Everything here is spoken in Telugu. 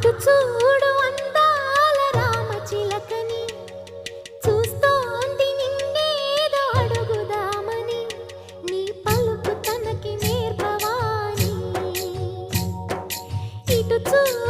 అటు చూడు అందాల రామచిలకని చూస్తోంది నిన్నేదో అడుగుదామని. నీ పలుపు తనకి నేర్పవాని. ఇటు చూ